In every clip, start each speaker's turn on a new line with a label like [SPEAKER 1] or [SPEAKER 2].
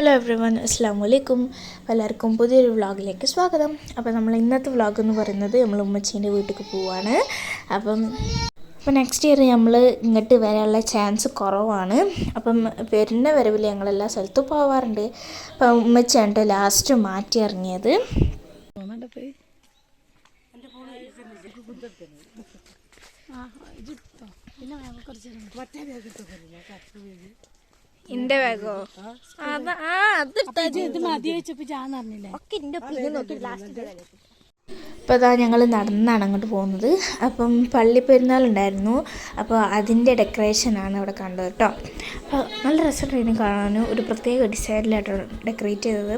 [SPEAKER 1] Hello every one അസ്സാം വലൈക്കും എല്ലാവർക്കും പുതിയൊരു വ്ളോഗിലേക്ക് സ്വാഗതം. അപ്പോൾ നമ്മൾ ഇന്നത്തെ വ്ളോഗ് എന്ന് പറയുന്നത് നമ്മൾ ഉമ്മച്ചീന്റെ വീട്ടിലേക്ക് പോവാണ്. അപ്പം അപ്പോൾ നെക്സ്റ്റ് ഇയർ നമ്മൾ ഇങ്ങോട്ട് വരാനുള്ള ചാൻസ് കുറവാണ്. അപ്പം വരുന്ന വരവിൽ ഞങ്ങൾ എല്ലാ സ്ഥലത്തും പോവാറുണ്ട്. അപ്പം ഉമ്മച്ചിയാണ് ലാസ്റ്റ് മാറ്റി ഇറങ്ങിയത്. എന്റെ ബാഗോ ആ അത്
[SPEAKER 2] ഇത് മതി. വെച്ചപ്പോ ഞാൻ അറിഞ്ഞില്ലേ
[SPEAKER 1] ഒക്കെ നോക്കി ലാസ്റ്റ് അപ്പോൾ അതാ ഞങ്ങൾ നടന്നാണ് അങ്ങോട്ട് പോകുന്നത്. അപ്പം പള്ളി പെരുന്നാളുണ്ടായിരുന്നു അപ്പോൾ ഡെക്കറേഷൻ ആണ് ഇവിടെ കണ്ടത് കേട്ടോ. അപ്പോൾ നല്ല രസമുണ്ടായിരുന്നു കാണാനും. ഒരു പ്രത്യേക ഡിസൈനിലായിട്ടാണ് ഡെക്കറേറ്റ് ചെയ്തത്.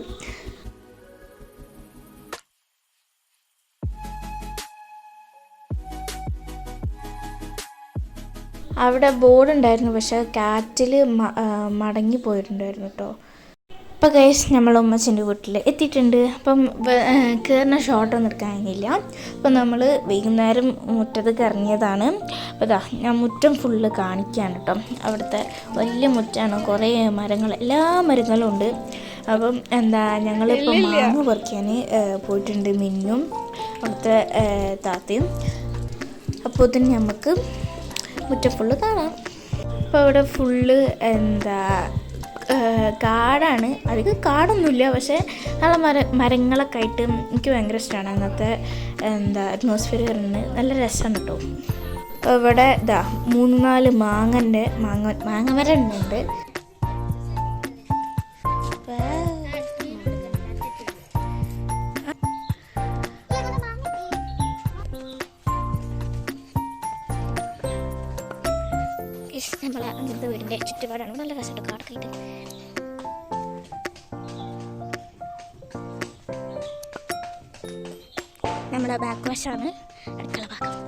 [SPEAKER 1] അവിടെ ബോർഡ് ഉണ്ടായിരുന്നു പക്ഷെ കാറ്റിൽ മടങ്ങി പോയിട്ടുണ്ടായിരുന്നു കേട്ടോ അപ്പോൾ ഗൈസ് നമ്മൾ ഉമ്മച്ചന്റെ വീട്ടിൽ എത്തിയിട്ടുണ്ട്. അപ്പം കയറുന്ന ഷോട്ടൊന്നും എടുക്കാൻ കഴിഞ്ഞില്ല. അപ്പം നമ്മൾ വൈകുന്നേരം മുറ്റത്ത് കറങ്ങിയതാണ്. അപ്പോൾ ഇതാ ഞാൻ മുറ്റം ഫുള്ള് കാണിക്കുകയാണ് കേട്ടോ അവിടുത്തെ വലിയ മുറ്റാണ് കുറേ മരങ്ങൾ എല്ലാ മരങ്ങളും ഉണ്ട്. അപ്പം എന്താ ഞങ്ങളിപ്പോൾ മാങ്ങ പറിക്കാൻ പോയിട്ടുണ്ട് മിന്നും അവിടുത്തെ താത്തയും. അപ്പോൾ തന്നെ നമുക്ക് മുറ്റം ഫുള്ള് കാണാം ഇവിടെ ഫുള്ള് എന്താ കാടാണ്. അധികം കാടൊന്നുമില്ല പക്ഷേ നല്ല മര മരങ്ങളൊക്കെ ആയിട്ട് എനിക്ക് ഭയങ്കര ഇഷ്ടമാണ് അന്നത്തെ എന്താ അറ്റ്മോസ്ഫിയർ വരുന്നത് നല്ല രസമാണ് കേട്ടോ. ഇവിടെ ഇതാ മൂന്ന് നാല് മാങ്ങന്റെ മാങ്ങ മാങ്ങ മരം ഉണ്ട് നമ്മളെ അങ്ങനത്തെ വീടിന്റെ ചുറ്റുപാടാണ്. നല്ല രസമുണ്ട്. കാടൊക്കെ നമ്മുടെ ബാക്ക് വശമാണ് അടുക്കള ഭാഗം.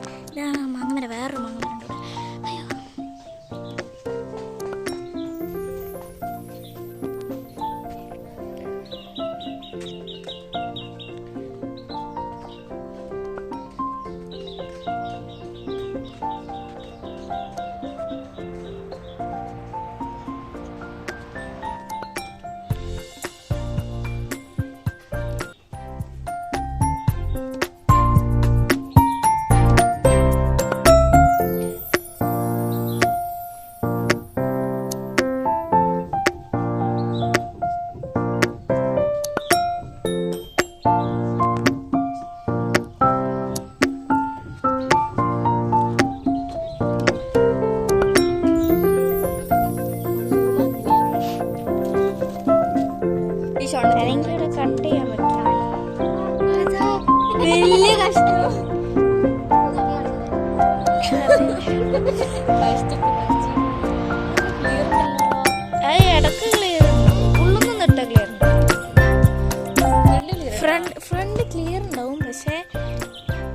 [SPEAKER 1] ഫ്രണ്ട് ക്ലിയർ ഉണ്ടാവും പക്ഷേ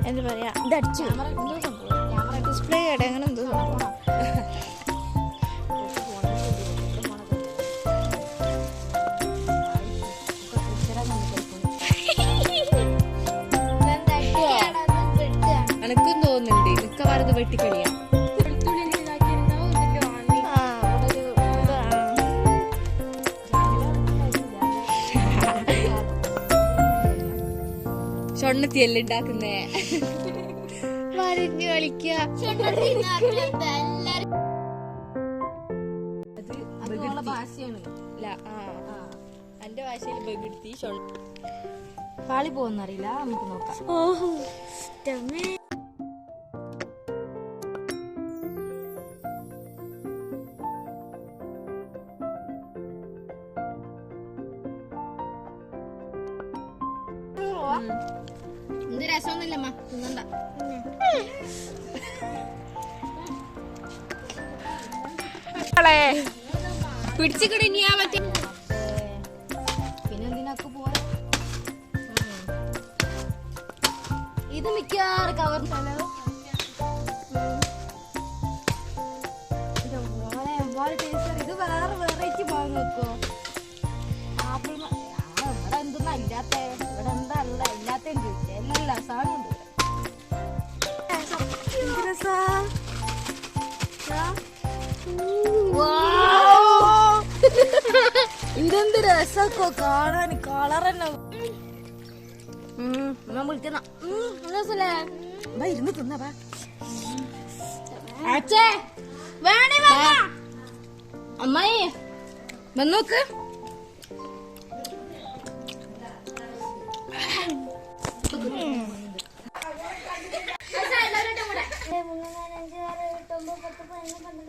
[SPEAKER 1] എന്താ പറയാ ഇത് അടിച്ചു ഡിസ്പ്ലേ കേട്ടെ അങ്ങനെ എന്തോ.
[SPEAKER 2] എനക്കും തോന്നുന്നുണ്ട്. മിക്കവാറും ഇത് വെട്ടിക്കളിയാ. ഷൊണ്ണത്തിയല്ലേ ഉണ്ടാക്കുന്നേ
[SPEAKER 1] വരഞ്ഞ് കളിക്കുക
[SPEAKER 2] എന്റെ ഭാഷയിൽ ബഗെടുത്തി പാളി പോകുന്നറിയില്ല നമുക്ക് നോക്കാം. എന്ത് രസമൊന്നുമില്ലമ്മ തിന്നണ്ട. പിടിച്ചിക്കടി നീ ആ മറ്റേ പിന്നെ എന്തിനൊക്കെ പോവാ? ഇത് മിക്കവാറും കവർ സ്ഥലം ഇത് വേറെ വെറൈറ്റി മാങ്ങ വെക്കോ എന്തൊന്നും ഇല്ലാത്ത ഇവിടെ എന്താ ഉള്ള ഇല്ലാത്ത ചോദിച്ചേ എല്ലാ സാധനം ഉണ്ട്. ഇതെന്ത് രസമൊക്കെ കാണാൻ കളർ തന്നെ. വിളിക്കുന്ന. ഇരുന്ന് തിന്നവാ അച്ഛേ വേണേ അമ്മായി വന്നോക്ക്.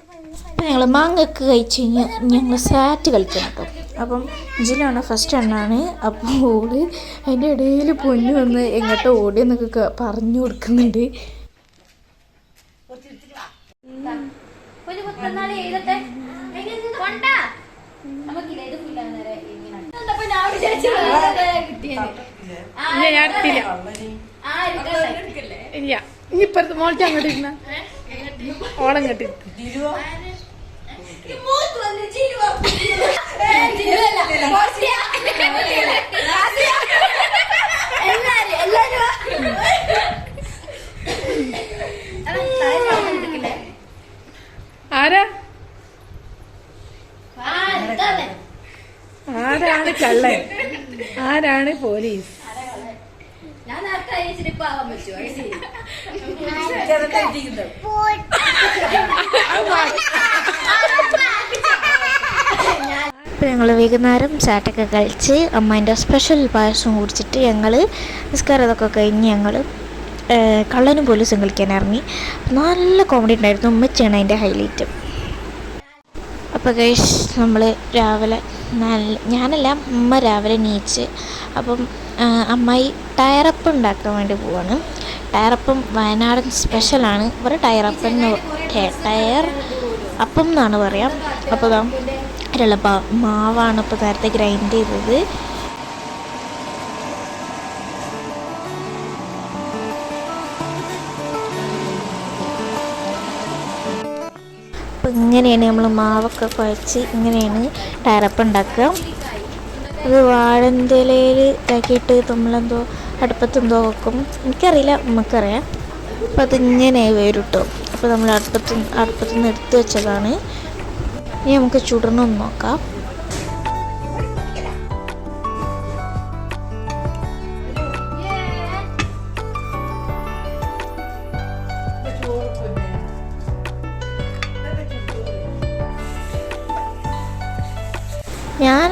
[SPEAKER 1] അപ്പം ഞങ്ങൾ മാങ്ങക്ക് കഴിച്ച് കഴിഞ്ഞാൽ ഞങ്ങൾ സാറ്റ് കളിക്കണം കേട്ടോ അപ്പം ജിലാണ് ഫസ്റ്റ് എണ്ണാണ്. അപ്പോൾ ഓൾ അതിന്റെ ഇടയിൽ പൊന്നു വന്ന് എങ്ങോട്ടോ ഓടി എന്നൊക്കെ പറഞ്ഞു കൊടുക്കുന്നുണ്ട്.
[SPEAKER 3] ഇല്ല ഇനിയിപ്പുറത്ത് മോൾക്ക് അങ്ങോട്ട് ഇരുന്ന. ഓളങ്ങോട്ട് ആരാ? ആരാണ് കള്ളൻ? ആരാണ് പോലീസ്?
[SPEAKER 2] അയച്ചിട്ട് പാവാൻ
[SPEAKER 1] ഞങ്ങൾ വൈകുന്നേരം ചാറ്റൊക്കെ കഴിച്ച് അമ്മേന്റെ സ്പെഷ്യൽ പായസം കുടിച്ചിട്ട് ഞങ്ങൾ നിസ്കാരം അതൊക്കെ കഴിഞ്ഞ് ഞങ്ങൾ കള്ളനും പോലീസും കളിക്കാൻ ഇറങ്ങി. നല്ല കോമഡി ഉണ്ടായിരുന്നു. ഉമ്മച്ചാണ് അതിന്റെ ഹൈലൈറ്റ് അപ്പോൾ കഴിച്ച് നമ്മൾ രാവിലെ നല്ല ഞാനല്ല ഉമ്മ രാവിലെ നീച്ച് അപ്പം അമ്മായി ടയറപ്പ് ഉണ്ടാക്കാൻ വേണ്ടി പോവാണ്. ടയറപ്പം വയനാടൻ സ്പെഷ്യലാണ് ഇവിടെ ടയറപ്പ് എന്ന് ടയ- ടയർ അപ്പം എന്നാണ് പറയാം. അപ്പോൾ ഇതാ അതിലുള്ള മാവാണ് ഇപ്പോൾ നേരത്തെ ഗ്രൈൻഡ് ചെയ്തത്. ഇങ്ങനെയാണ് നമ്മൾ മാവൊക്കെ കുഴച്ച് ഇങ്ങനെയാണ് ടയറപ്പ് ഉണ്ടാക്കുക. അത് വാഴന്റെ ഇലയിൽ ഇതാക്കിയിട്ട് നമ്മളെന്തോ അടുപ്പത്തെന്തോ വെക്കും. എനിക്കറിയില്ല നമുക്കറിയാം. അപ്പോൾ അതിങ്ങനെ വരും അപ്പോൾ നമ്മൾ അടുപ്പത്ത് അടുപ്പത്തുനിന്ന് എടുത്ത് വെച്ചതാണ്. ഇനി നമുക്ക് ചുടണമെന്ന് നോക്കാം.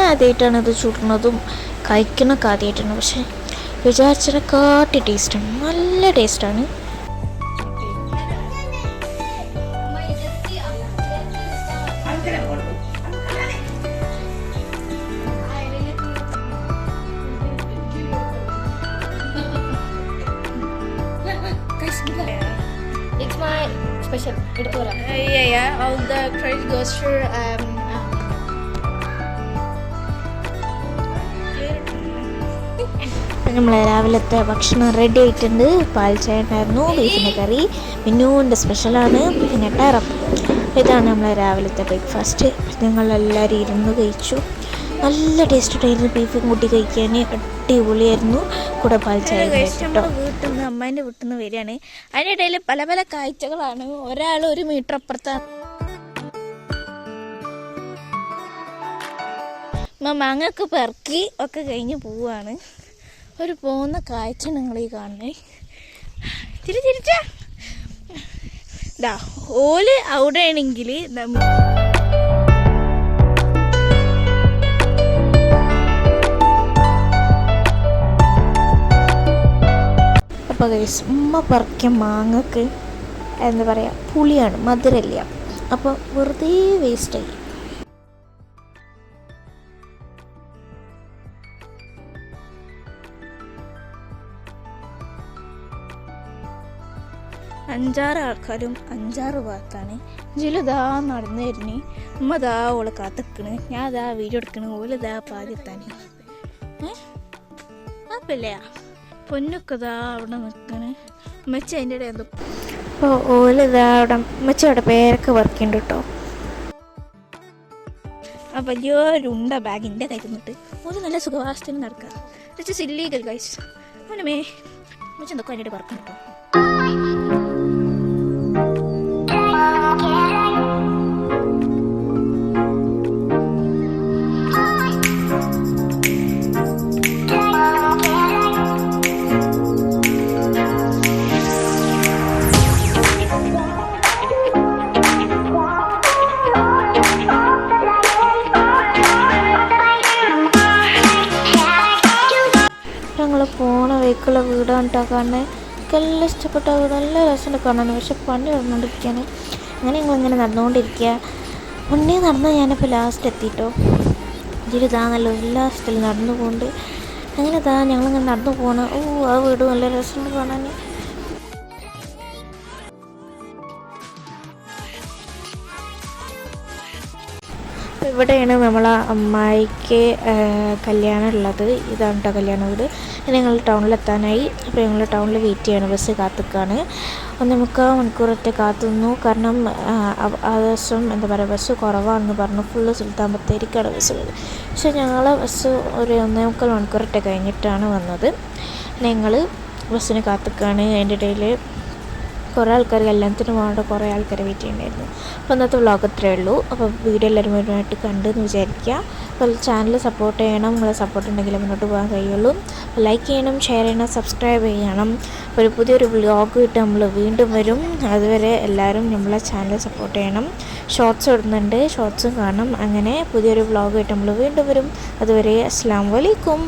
[SPEAKER 1] ആദ്യമായിട്ടാണ് ഇത് ചുടുന്നതും കഴിക്കണൊക്കെ ആദ്യമായിട്ടാണ് പക്ഷേ വിചാരിച്ചതിനെക്കാട്ടി ടേസ്റ്റാണ് നല്ല ടേസ്റ്റാണ്
[SPEAKER 2] It's my special.
[SPEAKER 3] yeah yeah all the credit goes for um
[SPEAKER 1] നമ്മൾ രാവിലത്തെ ഭക്ഷണം റെഡി ആയിട്ടുണ്ട്. പാൽ ചായ ഉണ്ടായിരുന്നു ബീഫിന്റെ കറി മിന്നുവിന്റെ സ്പെഷ്യലാണ് പിന്നെ ടയറപ്പ് ഇതാണ് നമ്മളെ രാവിലത്തെ ബ്രേക്ക്ഫാസ്റ്റ് ഞങ്ങളെല്ലാവരും ഇരുന്ന് കഴിച്ചു. നല്ല ടേസ്റ്റ് ഉണ്ടായിരുന്നു ബീഫും കൂട്ടി കഴിക്കാൻ. അടിപൊളിയായിരുന്നു. കൂടെ പാൽ ചായ കേട്ടോ വീട്ടിൽ നിന്ന് അമ്മേന്റെ വീട്ടിൽ നിന്ന് വരികയാണ്. അതിനിടയിൽ പല പല കാഴ്ചകളാണ്. ഒരാൾ ഒരു മീറ്റർ അപ്പുറത്താണ്. മാങ്ങൊക്കെ പെറുക്കി ഒക്കെ കഴിഞ്ഞ് പോവാണ്. ഒരു പോകുന്ന കാഴ്ച നിങ്ങൾ ഈ കാണുന്നേ. തിരി തിരിച്ച ഓൽ അവിടെ ആണെങ്കിൽ അപ്പോൾ ഉമ്മ പറിക്ക മാങ്ങക്ക് എന്താ പറയാ പുളിയാണ് മധുരല്ല. അപ്പോൾ വെറുതെ വേസ്റ്റായി അഞ്ചാറ് ആൾക്കാരും അഞ്ചാറ് ഭാഗത്താണ്. ജിലുതാ നടന്നു വരുന്നു ഉമ്മ ദാ ഓളെ കാത്തിക്കണ്. ഞാൻ ദാ വീഡിയോ എടുക്കണ്. ഓൽ ദാ പാതിത്താന് അപ്പല്ലേ പൊന്നൊക്കെ ദാ അവിടെ നിൽക്കണ് മെച്ച അതിന്റെ ഇടയിൽ എന്തോ അപ്പോൾ ഓൽ ദാ അവിടെ മെച്ച അവിടെ പേരൊക്കെ വർക്കുണ്ട് കേട്ടോ ആ വലിയൊരുണ്ട ബാഗിന്റെ കയ്യിൽ നിന്നിട്ട് ഓൽ നല്ല സുഖവാസത്തിന് നടക്കാം. സില്ലീഗൽ ഗൈസ് അവനമേ ഉമ്മച്ചി എന്തൊക്കെ അതിന്റെ വർക്ക് കേട്ടോ കേട്ടോ കാണുന്നത് എനിക്കെല്ലാം ഇഷ്ടപ്പെട്ട നല്ല രസമുണ്ട് കാണാൻ. പക്ഷെ പണി നടന്നുകൊണ്ടിരിക്കുകയാണ്. അങ്ങനെ ഞങ്ങളിങ്ങനെ നടന്നുകൊണ്ടിരിക്കുക. മുന്നേ നടന്ന് ഞാനിപ്പോൾ ലാസ്റ്റ് എത്തിയിട്ടോ ഇതിൽ ഇതാ നല്ല ഉല്ലാസത്തിൽ നടന്നു പോകുന്നുണ്ട് അങ്ങനെ ഇതാ ഞങ്ങളിങ്ങനെ നടന്നു പോകണം ഓ ആ വീട് നല്ല രസമുണ്ട് കാണാൻ. ഇവിടെയാണ് നമ്മളെ അമ്മായിക്ക് കല്യാണം ഉള്ളത്. ഇതാണ് കേട്ടോ കല്യാണ വീട്. ഞങ്ങൾ ടൗണിലെത്താനായി അപ്പോൾ ഞങ്ങൾ ടൗണിൽ വെയിറ്റ് ചെയ്യാണ്. ബസ് കാത്തുക്കാണ്. ഒന്ന് മുക്കാൽ മണിക്കൂറൊക്കെ കാത്തുനിന്നു കാരണം ആ, ദിവസം എന്താ പറയുക ബസ് കുറവാണെന്ന് പറഞ്ഞു. ഫുള്ള് സുൽത്താൻ ബത്തേരിക്കാണ് ബസ് പക്ഷേ ഞങ്ങളെ ബസ് ഒരു ഒന്നേ മുക്കാൽ മണിക്കൂറൊക്കെ കഴിഞ്ഞിട്ടാണ് വന്നത്. ഞങ്ങൾ ബസ്സിന് കാത്തുക്കാണ്. അതിന്റെ ഇടയിൽ കുറേ ആൾക്കാർ കല്യാണത്തിന് പോകാണ്ട് കുറേ ആൾക്കാർ വെയിറ്റ് ചെയ്യുന്നുണ്ടായിരുന്നു അപ്പോൾ ഇന്നത്തെ വ്ളോഗ് അത്രയേ ഉള്ളൂ. അപ്പോൾ വീഡിയോ എല്ലാവരും മുഴുവനായിട്ട് കണ്ടെന്ന് വിചാരിക്കുക. അപ്പോൾ ചാനൽ സപ്പോർട്ട് ചെയ്യണം. നിങ്ങളെ സപ്പോർട്ട് ഉണ്ടെങ്കിൽ മുന്നോട്ട് പോകാൻ കഴിയുള്ളൂ. ലൈക്ക് ചെയ്യണം ഷെയർ ചെയ്യണം സബ്സ്ക്രൈബ് ചെയ്യണം. ഒരു പുതിയൊരു വ്ളോഗ് ഇട്ട് നമ്മൾ വീണ്ടും വരും. അതുവരെ എല്ലാവരും നമ്മളെ ചാനൽ സപ്പോർട്ട് ചെയ്യണം. ഷോർട്സ് ഇടുന്നുണ്ട്. ഷോർട്സും കാണണം അങ്ങനെ പുതിയൊരു വ്ളോഗ് ഇട്ട് നമ്മൾ വീണ്ടും വരും. അതുവരെ അസ്സാം വലൈക്കും